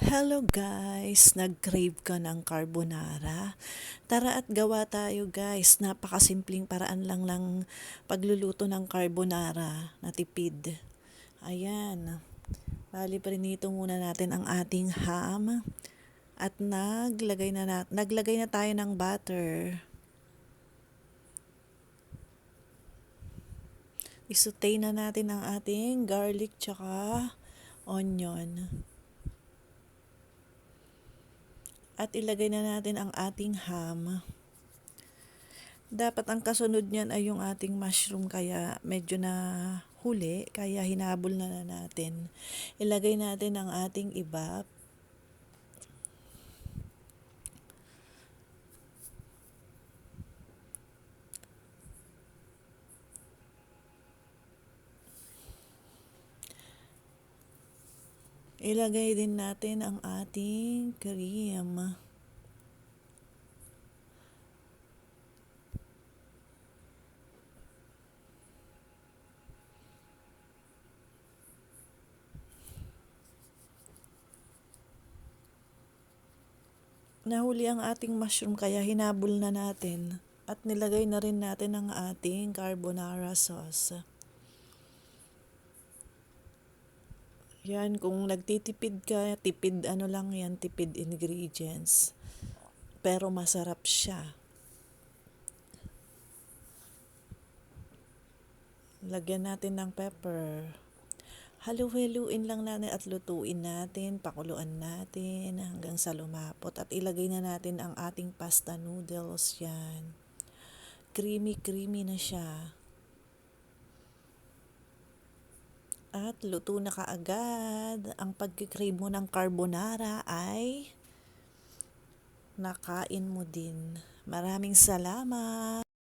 Hello guys! Nag-crave ka ng carbonara? Tara at gawa tayo guys. Napakasimpleng paraan lang ng pagluluto ng carbonara na tipid. Ayan. Bali prinito muna natin ang ating ham. At naglagay na, na naglagay na tayo ng butter. Isutay na natin ang ating garlic tsaka onion. At ilagay na natin ang ating ham. Dapat ang kasunod niyan ay yung ating mushroom kaya medyo na huli kaya hinabol na, na natin. Ilagay natin ang ating iba. Ilagay din natin ang ating cream. Nahuli ang ating mushroom kaya hinabol na natin at nilagay na rin natin ang ating carbonara sauce. Yan, kung nagtitipid ka, tipid ano lang yan, tipid ingredients. Pero masarap siya. Lagyan natin ng pepper. Halu-haluin lang natin at lutuin natin, pakuluan natin hanggang sa lumapot. At ilagay na natin ang ating pasta noodles yan. Creamy-creamy na siya. At luto na kaagad. Ang pagkikrave mo ng carbonara ay nakain mo din. Maraming salamat!